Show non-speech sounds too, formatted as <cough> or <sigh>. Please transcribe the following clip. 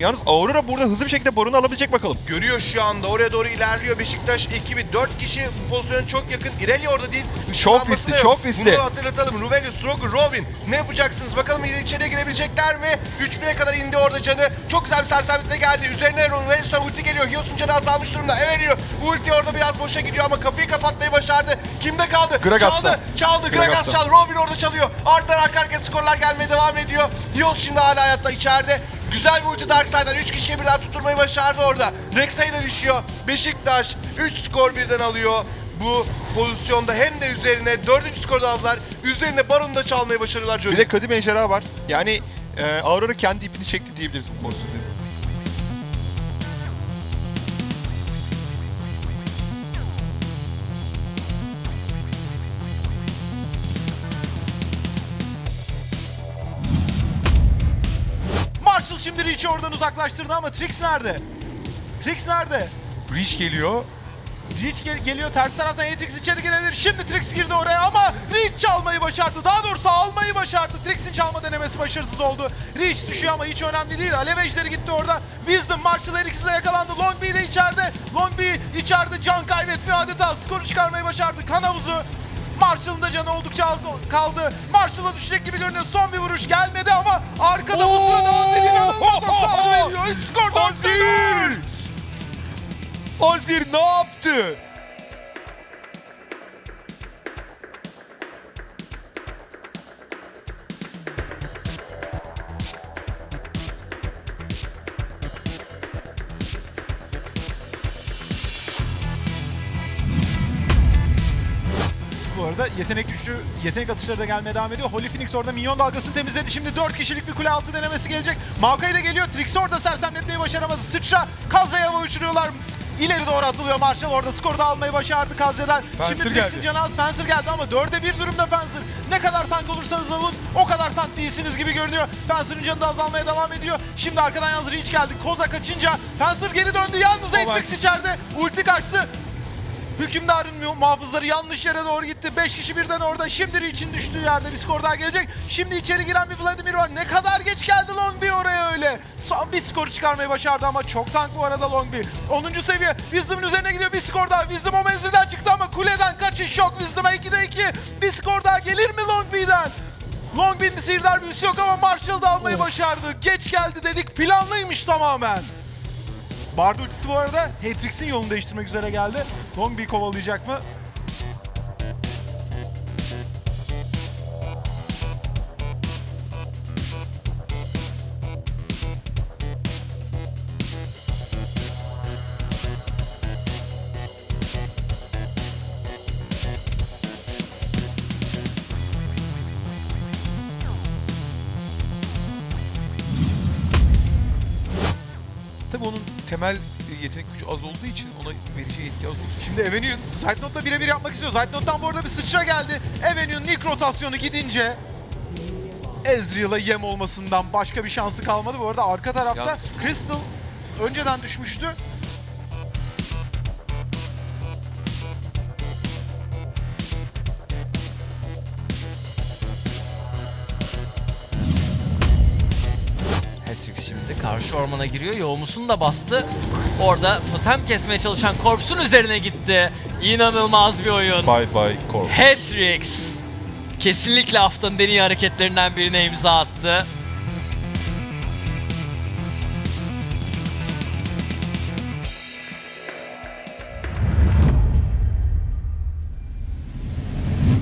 Yalnız Aurora burada hızlı bir şekilde Baron'u alabilecek bakalım. Görüyor şu anda. Oraya doğru ilerliyor Beşiktaş ekibi. 4 kişi bu pozisyona çok yakın. İrelia orada değil. Çok riskli, çok riskli. Bunu hatırlatalım. Ruvelius, Rogu, Robin. Ne yapacaksınız? Bakalım içeriye girebilecekler mi? 3000'e kadar indi orada canı. Çok güzel bir sersemletle geldi. Üzerine Ruvelius'a ulti geliyor. Hiosun canı azalmış durumda. Everiyor. Ulti orada biraz boşa gidiyor ama kapıyı kapatmayı başardı. Kimde kaldı? Gragas'ta. Çaldı. Çaldı. Gragas çaldı. Robin orada çalıyor. Ardından arka arkaya skorlar gelmeye devam ediyor. Hios şimdi hala hayatta içeride. Güzel bir ulti Darkseid'den 3 kişiye birden tutturmayı başardı orada. Rek'Sai de düşüyor. Beşiktaş 3 skor birden alıyor. Bu pozisyonda hem de üzerine 4. skoru aldılar. Üzerine Baron'u da çalmayı başarıyorlar Johnny. Bir de Kadim Ejderha var. Yani e, Aurora kendi ipini çekti diyebiliriz bu pozisyonda. Marshall şimdi Reach'i oradan uzaklaştırdı ama Trix nerede? Trix nerede? Breach geliyor. Reach gel- geliyor ters taraftan Atrix içeri girebilir. Şimdi Trix girdi oraya ama Reach çalmayı başardı. Daha doğrusu almayı başardı. Trix'in çalma denemesi başarısız oldu. Reach düşüyor ama hiç önemli değil. Alev ejderi gitti orada. Wisdom Marshall her ikisi de yakalandı. Longby de içeride. Longby içeride can kaybetmiyor adeta. Skoru çıkarmayı başardı. Kan havuzu. Marshall'ın da canı oldukça az kaldı. Marshall'a düşecek gibi görünüyor. Son bir vuruş gelmedi ama arkada bu sırada Azir inanılmaz hasar <laughs> veriyor. 3 skor Azir! Azir ne yaptı? Bu arada yetenek güçlü, yetenek atışları da gelmeye devam ediyor. Holy Phoenix orada minyon dalgasını temizledi. Şimdi 4 kişilik bir kule altı denemesi gelecek. Maokai da geliyor. Trixie orada sersemletmeyi başaramadı. Sıçra Kazya'ya hava uçuruyorlar. İleri doğru atılıyor Marshall. Orada skoru da almayı başardı Kazya'dan. Şimdi geldi. canı az. Fencer geldi ama 4'e 1 durumda Fencer. Ne kadar tank olursanız alın o kadar tank değilsiniz gibi görünüyor. Fencer'ın canı da azalmaya devam ediyor. Şimdi arkadan yalnız Reach geldi. Koza kaçınca Fencer geri döndü. Yalnız Atrix içeride. Ulti kaçtı. Hükümdarın mu- muhafızları yanlış yere doğru gitti. 5 kişi birden orada. Şimdi için düştüğü yerde bir skor daha gelecek. Şimdi içeri giren bir Vladimir var. Ne kadar geç geldi Longby oraya öyle. Son bir skor çıkarmayı başardı ama çok tank bu arada Longby. 10. seviye. Wisdom'ın üzerine gidiyor bir skor daha. Wisdom o menzilden çıktı ama kuleden kaçış yok. Wisdom'a 2'de 2. Bir skor daha gelir mi Longby'den? Longby'nin sihirdar büyüsü yok ama Marshall da almayı başardı. Geç geldi dedik. Planlıymış tamamen. Bard ultisi bu arada Hatrix'in yolunu değiştirmek üzere geldi. Longby kovalayacak mı? Tabii onun temel e, yetenek gücü az olduğu için ona vereceği etki az için. Şimdi Evenue'un Zeitnot'la birebir yapmak istiyor. Zeitnot'tan bu arada bir sıçra geldi. Evenue'un ilk rotasyonu gidince Ezreal'a yem olmasından başka bir şansı kalmadı. Bu arada arka tarafta Yalnız- Crystal önceden düşmüştü. Şimdi karşı ormana giriyor. Yoğumusunu da bastı. Orada totem kesmeye çalışan Corps'un üzerine gitti. İnanılmaz bir oyun. Bye bye Corp. Hatrix kesinlikle haftanın en iyi hareketlerinden birine imza attı.